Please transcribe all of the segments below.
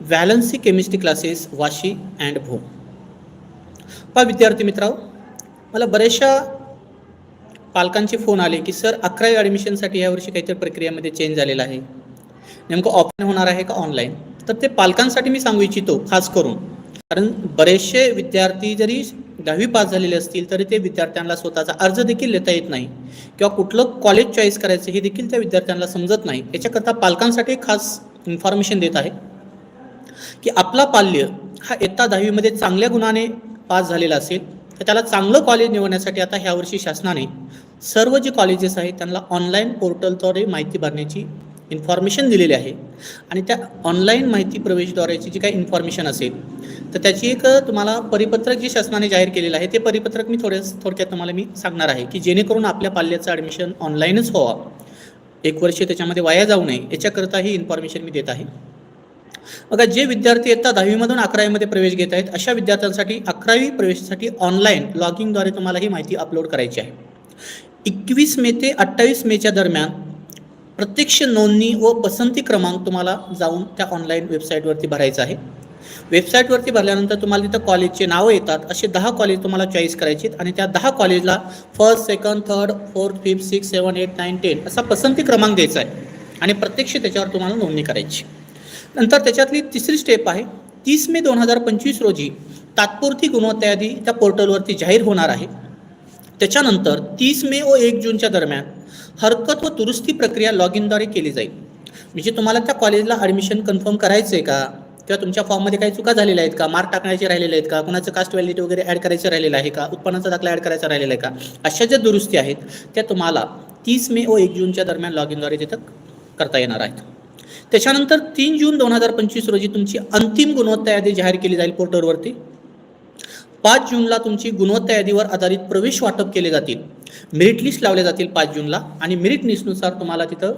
Valency chemistry classes Vashi and भोम. पहा विद्यार्थी मित्रांनो मला बऱ्याचशा पालकांचे फोन आले की सर अकरावी ॲडमिशनसाठी यावर्षी काहीतरी प्रक्रियामध्ये चेंज झालेला आहे. नेमकं ऑफलाईन होणार आहे का ऑनलाईन तर ते पालकांसाठी मी सांगू इच्छितो खास करून. कारण बरेचसे विद्यार्थी जरी दहावी पास झालेले असतील तरी ते विद्यार्थ्यांना स्वतःचा अर्ज देखील देता येत नाही. किंवा कुठलं कॉलेज चॉईस करायचं हे देखील त्या विद्यार्थ्यांना समजत नाही. याच्याकरता पालकांसाठी खास इन्फॉर्मेशन देत आहे. की आपला पाल्य हा इयत्ता दहावीमध्ये चांगल्या गुणाने पास झालेला असेल तर त्याला चांगलं कॉलेज निवडण्यासाठी आता ह्या वर्षी शासनाने सर्व जे कॉलेजेस आहेत त्यांना ऑनलाईन पोर्टलद्वारे माहिती भरण्याची इन्फॉर्मेशन दिलेली आहे. आणि त्या ऑनलाईन माहिती प्रवेशद्वारेची जी काही इन्फॉर्मेशन असेल तर त्याची एक तुम्हाला परिपत्रक जे शासनाने जाहीर केलेलं आहे ते परिपत्रक मी थोड्या थोडक्यात तुम्हाला मी सांगणार आहे की जेणेकरून आपल्या पाल्याचं ॲडमिशन ऑनलाईनच व्हावा. एक वर्ष त्याच्यामध्ये वाया जाऊ नये याच्याकरता ही इन्फॉर्मेशन मी देत आहे. बघा जे विद्यार्थी इयत्ता दहावीमधून अकरावीमध्ये प्रवेश घेत आहेत अशा विद्यार्थ्यांसाठी अकरावी प्रवेशासाठी ऑनलाईन लॉगिंगद्वारे तुम्हाला ही माहिती अपलोड करायची आहे. एकवीस मे ते अठ्ठावीस मेच्या दरम्यान प्रत्यक्ष नोंदणी व पसंती क्रमांक तुम्हाला जाऊन त्या ऑनलाईन वेबसाईटवरती भरायचा आहे. वेबसाईटवरती भरल्यानंतर तुम्हाला तिथं कॉलेजचे नावं येतात असे दहा कॉलेज तुम्हाला चॉईस करायचे आहेत आणि त्या दहा कॉलेजला first second third fourth fifth six seven eight nine ten असा पसंती क्रमांक द्यायचा आहे आणि प्रत्यक्ष त्याच्यावर तुम्हाला नोंदणी करायची. नंतर त्याच्यातली तिसरी स्टेप आहे तीस मे दोन हजार पंचवीस रोजी तात्पुरती गुणवत्ता यादी त्या पोर्टलवरती जाहीर होणार आहे. त्याच्यानंतर तीस मे व एक जूनच्या दरम्यान हरकत व दुरुस्ती प्रक्रिया लॉग इनद्वारे केली जाईल. म्हणजे तुम्हाला त्या कॉलेजला ॲडमिशन कन्फर्म करायचं आहे का? किंवा तुमच्या फॉर्ममध्ये काही चुका झालेल्या आहेत का? मार्क टाकण्याचे राहिलेले आहेत का? कुणाचं कास्ट व्हॅलिडिटी वगैरे ॲड करायचं राहिलेलं आहे का? उत्पन्नाचा दाखला ॲड करायचा राहिलेला आहे का? अशा ज्या दुरुस्ती आहेत त्या तुम्हाला तीस मे व एक जूनच्या दरम्यान लॉग इनद्वारे तिथं करता येणार आहेत. त्याच्यानंतर तीन जून दोन हजार पंचवीस रोजी तुमची अंतिम गुणवत्ता यादी जाहीर केली जाईल पोर्टलवरती. पाच जूनला तुमची गुणवत्ता यादीवर आधारित प्रवेश वाटप केले जातील. मेरिट लिस्ट लावले जातील पाच जूनला आणि मेरिट लिस्टनुसार तुम्हाला तिथं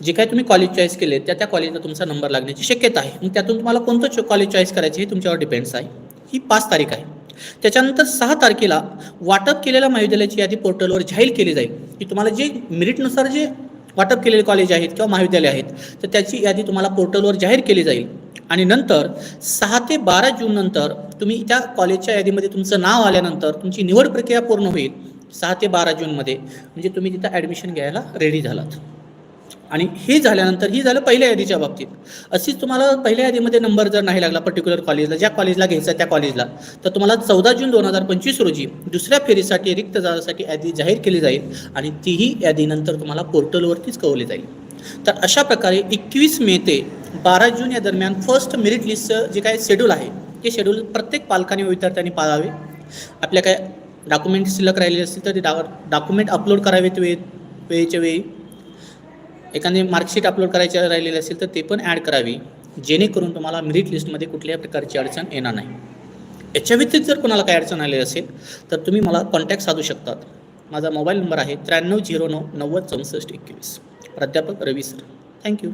जे काही तुम्ही कॉलेज चॉईस केले त्या त्या कॉलेजला तुमचा नंबर लागण्याची शक्यता आहे. मग त्यातून तुम्हाला कोणतं कॉलेज चॉईस करायचे हे तुमच्यावर डिपेंड्स आहे. ही पाच तारीख आहे. त्याच्यानंतर सहा तारखेला वाटप केलेल्या महाविद्यालयाची यादी पोर्टलवर जाहीर केली जाईल. की तुम्हाला जे मेरिटनुसार जे वाटप केलेले कॉलेज आहेत किंवा महाविद्यालय आहेत तर त्याची यादी तुम्हाला पोर्टलवर जाहीर केली जाईल. आणि नंतर सहा ते बारा जून नंतर तुम्ही त्या कॉलेजच्या यादीमध्ये तुमचं नाव आल्यानंतर तुमची निवड प्रक्रिया पूर्ण होईल सहा ते बारा जूनमध्ये म्हणजे तुम्ही तिथं ॲडमिशन घ्यायला रेडी झालात. आणि हे झाल्यानंतर ही झालं पहिल्या यादीच्या बाबतीत. अशीच तुम्हाला पहिल्या यादीमध्ये नंबर जर नाही लागला पर्टिक्युलर कॉलेजला ज्या कॉलेजला घ्यायचा त्या कॉलेजला तर तुम्हाला चौदा जून दोन हजार पंचवीस रोजी दुसऱ्या फेरीसाठी रिक्त जागासाठी यादी जाहीर केली जाईल आणि तीही यादीनंतर तुम्हाला पोर्टलवरतीच कळवली जाईल. तर अशा प्रकारे एकवीस मे ते बारा जून या दरम्यान फर्स्ट मेरिट लिस्टचं जे काही शेड्यूल आहे ते शेड्यूल प्रत्येक पालकाने व विद्यार्थ्यांनी पाळावे. आपल्या काय डॉक्युमेंट शिल्लक राहिलेले असतील तर ते डा डॉक्युमेंट अपलोड करावेत वे वेळेच्या वेळी. एखादी मार्कशीट अपलोड करायची राहिलेली असेल तर ते पण ॲड करावी जेणेकरून तुम्हाला मेरिट लिस्टमध्ये कुठल्याही प्रकारची अडचण येणार नाही. याच्या व्यतिरिक्त जर कोणाला काही अडचण आली असेल तर तुम्ही मला कॉन्टॅक्ट साधू शकतात. माझा मोबाईल नंबर आहे त्र्याण्णव झिरो नऊ नव्वद चौसष्ट एकवीस. प्राध्यापक रवी सर. थँक्यू